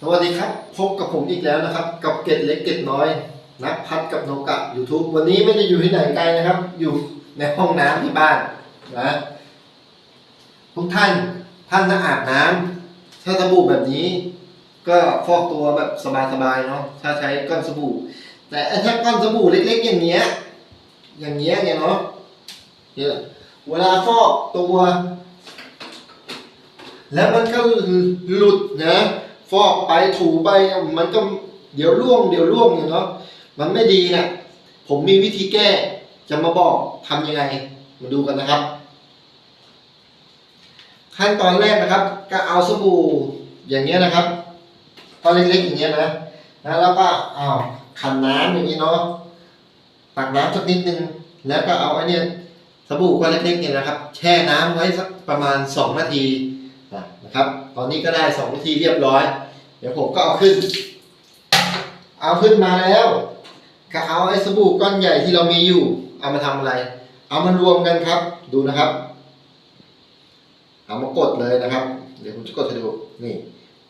สวัสดีครับพบกับผมอีกแล้วนะครับ กับเกตเล็กเกตน้อยนักพัดกับโนกะ YouTube วันนี้ไม่ได้อยู่ที่ไหนไกลนะครับ อยู่ในห้องน้ำที่บ้านนะทุกท่านท่านนะอาบน้ำถ้าสบู่แบบนี้ ก็ฟอกตัวแบบสบายๆเนาะถ้าใช้ก้อนสบู่ แต่ถ้าก้อนสบู่เล็ก ๆ อย่างเงี้ย อย่างเงี้ยเนี่ยเนาะเนี่ยเวลาฟอกตัว แล้วมันก็หลุดนะ ฟอกไปถูไปมันก็เดี๋ยวร่วงเดี๋ยวร่วงอยู่เนาะมันไม่ดีนะผมมีวิธีแก้จะมาบอกทำยังไง มาดูกันนะครับ ขั้นตอนแรกนะครับ ก็เอาสบู่อย่างเงี้ยนะครับก้อนเล็กๆอย่างเงี้ยนะนะแล้วก็เอาขันน้ำอย่างนี้เนาะตักน้ำสักนิดนึงแล้วก็เอาไอ้นี่สบู่ก้อนเล็กๆเนี่ยนะครับ แช่น้ำไว้สักประมาณสองนาที นะครับ ตอนนี้ก็ได้สองทีเรียบร้อย เดี๋ยวผมก็เอาขึ้น เอาขึ้นมาแล้ว ก็เอาไอ้สบู่ก้อนใหญ่ที่เรามีอยู่ เอามาทำอะไร เอามารวมกันครับ ดูนะครับ เอามากดเลยนะครับ เดี๋ยวผมจะกดให้ดู นี่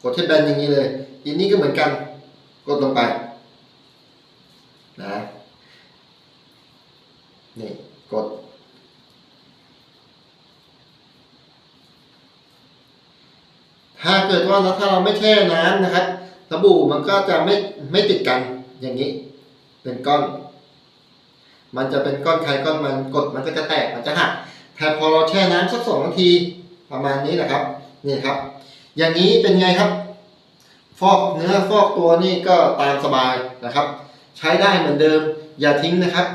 กดให้แบนอย่างนี้เลยอันนี้ก็เหมือนกัน กดลงไป นะ นี่ กด ถ้าเกิดว่าถ้าเราไม่แช่น้ำนะครับสบู่มันก็จะไม่ไม่ติดกันอย่างนี้ เป็นก้อน มันจะเป็นก้อนใครก้อนมันกดมันก็จะแตกมันจะหักแต่พอเราแช่น้ำสักสองนาทีประมาณนี้นะครับนี่ครับ อย่างนี้เป็นไงครับ ฟอกเนื้อฟอกตัวนี่ก็ตามสบายนะครับ ใช้ได้เหมือนเดิม อย่าทิ้งนะครับ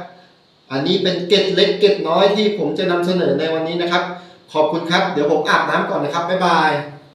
อันนี้เป็นเกล็ดเล็กเกล็ดน้อยที่ผมจะนำเสนอในวันนี้นะครับ ขอบคุณครับ เดี๋ยวผมอาบน้ำก่อนนะครับบ๊ายบาย